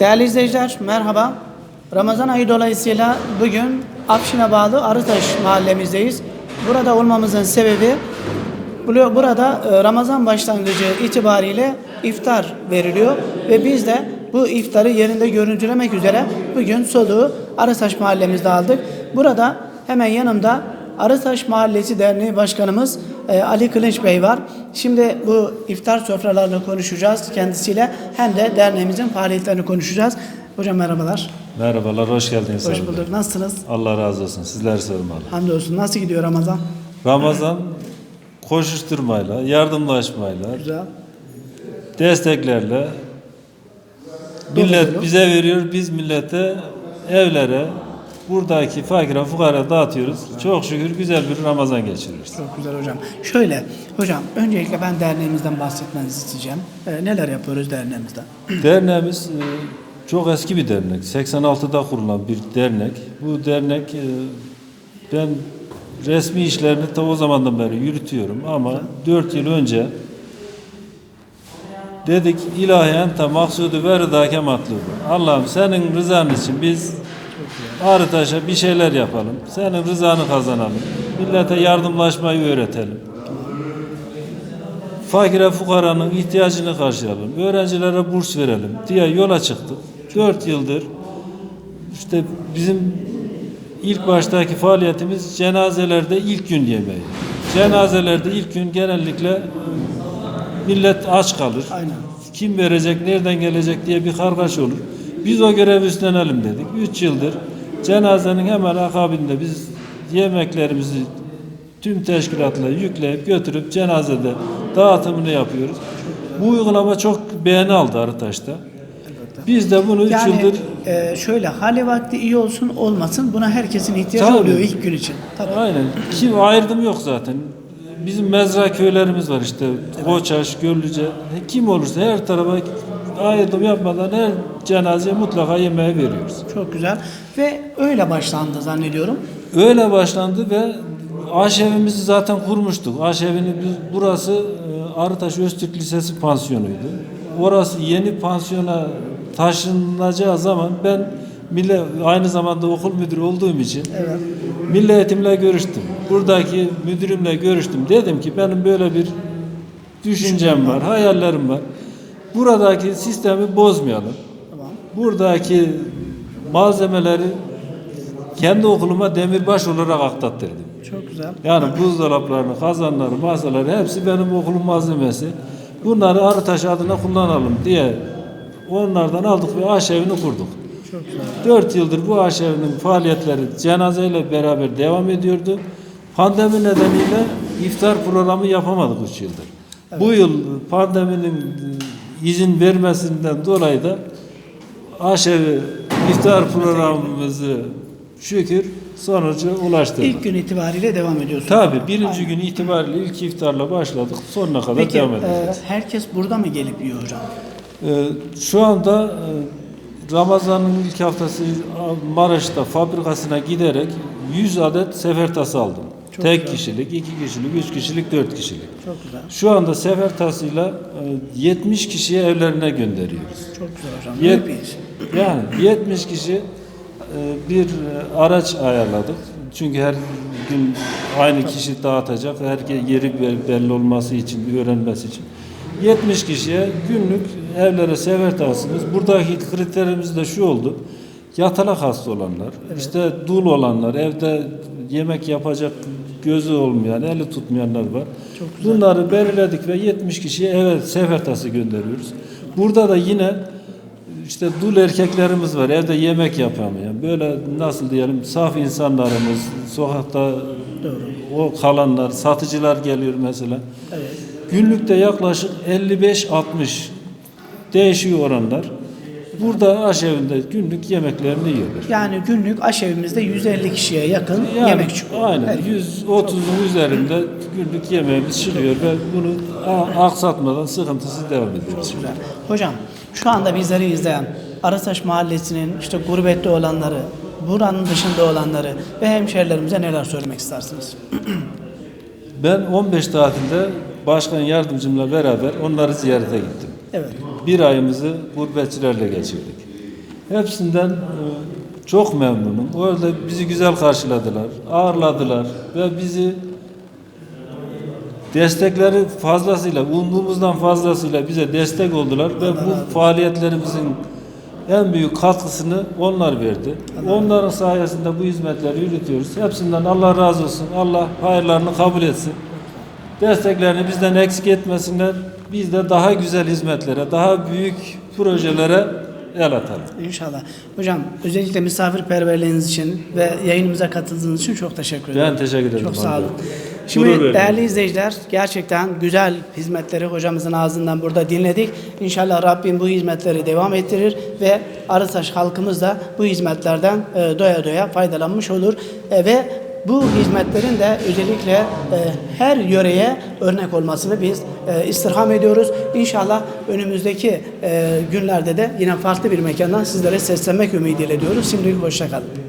Değerli izleyiciler merhaba. Ramazan ayı dolayısıyla bugün Afşin'e bağlı Arıtaş mahallemizdeyiz. Burada olmamızın sebebi bu- burada e, Ramazan başlangıcı itibariyle iftar veriliyor ve biz de bu iftarı yerinde görüntülemek üzere bugün soluğu Arıtaş mahallemizde aldık. Burada hemen yanımda Arıtaş Mahallesi Derneği Başkanımız e, Ali Kılınç Bey var. Şimdi bu iftar sofralarını konuşacağız kendisiyle hem de derneğimizin faaliyetlerini konuşacağız. Hocam merhabalar. Merhabalar, hoş geldiniz. Hoş bulduk. Nasılsınız? Allah razı olsun. Sizleri sormalı. Hamdolsun. Nasıl gidiyor Ramazan? Ramazan koşuşturmayla, yardımlaşmayla, Güzel. desteklerle millet bize veriyor, biz millete, evlere, buradaki fakire fukara dağıtıyoruz. Çok şükür güzel bir Ramazan geçiriyoruz. Çok güzel hocam. Şöyle hocam öncelikle ben derneğimizden bahsetmenizi isteyeceğim. E, neler yapıyoruz derneğimizde? Derneğimiz e, çok eski bir dernek. 86'da kurulan bir dernek. Bu dernek e, ben resmi işlerini ta o zamandan beri yürütüyorum ama 4 yıl önce dedik ilahi ente maksudu ve rıdake matlubu. Allah'ım senin rızan için biz Arıtaş'a bir şeyler yapalım. Senin rızanı kazanalım. Millete yardımlaşmayı öğretelim. Fakire fukaranın ihtiyacını karşılayalım. Öğrencilere burs verelim diye yola çıktık. 4 yıldır işte bizim ilk baştaki faaliyetimiz cenazelerde ilk gün yemeği. Cenazelerde ilk gün genellikle millet aç kalır. Aynen. Kim verecek, nereden gelecek diye bir kargaş olur. Biz o görevi üstlenelim dedik. 3 yıldır cenazenin hemen akabinde biz yemeklerimizi tüm teşkilatla yükleyip götürüp cenazede dağıtımını yapıyoruz. Bu uygulama çok beğeni aldı Arıtaş'ta. Biz de bunu 3 Yani yıldır e, şöyle hali vakti iyi olsun olmasın buna herkesin ihtiyacı Tabii. oluyor ilk gün için. Tabii. Aynen. Kim ayırdım yok zaten. Bizim mezra köylerimiz var işte. Koçaş, Göllüce. Kim olursa her tarafa ayrım yapmadan her cenazeye mutlaka yemeği veriyoruz. Çok güzel. Ve öyle başlandı zannediyorum. Öyle başlandı ve aşevimizi zaten kurmuştuk. Aşevini biz burası e, Arıtaş Öztürk Lisesi pansiyonuydu. Orası yeni pansiyona taşınacağı zaman ben milli aynı zamanda okul müdürü olduğum için Milli Eğitim'le görüştüm. Buradaki müdürümle görüştüm. Dedim ki benim böyle bir düşüncem var, hayallerim var. Buradaki sistemi bozmayalım. Tamam. Buradaki malzemeleri kendi okuluma demirbaş olarak aktattırdım. Çok güzel. Yani buzdolaplarını, kazanları, masaları hepsi benim okulun malzemesi. Bunları Arıtaş adına kullanalım diye onlardan aldık ve aşevini kurduk. Çok güzel. 4 yıldır bu aşevinin faaliyetleri cenazeyle beraber devam ediyordu. Pandemi nedeniyle iftar programı yapamadık 3 yıldır. Bu yıl pandeminin izin vermesinden dolayı da aşevi iftar programımızı şükür sonuca ulaştırdık. İlk gün itibariyle devam ediyorsunuz. Tabii birinci gün itibariyle ilk iftarla başladık. Sonuna kadar Peki devam e, edeceğiz. herkes burada mı gelip yiyor hocam? Ee, şu anda e, Ramazan'ın ilk haftası Maraş'ta fabrikasına giderek 100 adet sefertası aldım. Çok Tek güzel. kişilik, iki kişilik, üç kişilik, dört kişilik. Çok güzel. Şu anda sefertasıyla e, 70 kişiye evlerine gönderiyoruz. Çok güzel hocam. Yet- yani 70 kişi e, bir e, araç ayarladık. Çünkü her gün aynı kişi dağıtacak. Herkes yeri be- belli olması için, öğrenmesi için. 70 kişiye günlük evlere sefer dağıtımız. Buradaki kriterimiz de şu oldu. Yatalak hasta olanlar, işte dul olanlar, evde yemek yapacak gözü olmayan, eli tutmayanlar var. Bunları belirledik ve 70 kişiye eve sefertası gönderiyoruz. Burada da yine işte dul erkeklerimiz var evde yemek yapamayan böyle nasıl diyelim saf insanlarımız sokakta o kalanlar satıcılar geliyor mesela. Günlükte yaklaşık 55-60 değişiyor oranlar. Burada aşevinde günlük yemeklerini yiyorlar. Yani günlük aşevimizde 150 kişiye yakın Yani yemek çıkıyor. Aynen Evet. 130'un üzerinde günlük yemeğimiz çıkıyor ve bunu aksatmadan sıkıntısız devam ediyoruz. Güzel. Hocam şu anda bizleri izleyen Arıtaş Mahallesi'nin işte gurbette olanları, buranın dışında olanları ve hemşerilerimize neler söylemek istersiniz? Ben 15 tatilde başkan yardımcımla beraber onları ziyarete gittim. Evet. Bir ayımızı gurbetçilerle geçirdik. Hepsinden e, çok memnunum. Orada bizi güzel karşıladılar, ağırladılar ve bizi destekleri fazlasıyla, umduğumuzdan fazlasıyla bize destek oldular ve bu faaliyetlerimizin en büyük katkısını onlar verdi. Onların sayesinde bu hizmetleri yürütüyoruz. Hepsinden Allah razı olsun. Allah hayırlarını kabul etsin. Desteklerini bizden eksik etmesinler. Biz de daha güzel hizmetlere, daha büyük projelere el atalım. İnşallah. Hocam özellikle misafirperverliğiniz için ve yayınımıza katıldığınız için çok teşekkür ederim. Ben teşekkür ederim. Çok sağ olun. Şimdi değerli izleyiciler gerçekten güzel hizmetleri hocamızın ağzından burada dinledik. İnşallah Rabbim bu hizmetleri devam ettirir ve Arıtaş halkımız da bu hizmetlerden e, doya doya faydalanmış olur. E, ve bu hizmetlerin de özellikle e, her yöreye örnek olmasını biz e, istirham ediyoruz. İnşallah önümüzdeki e, günlerde de yine farklı bir mekandan sizlere seslenmek ümidiyle diyoruz. Şimdilik hoşçakalın.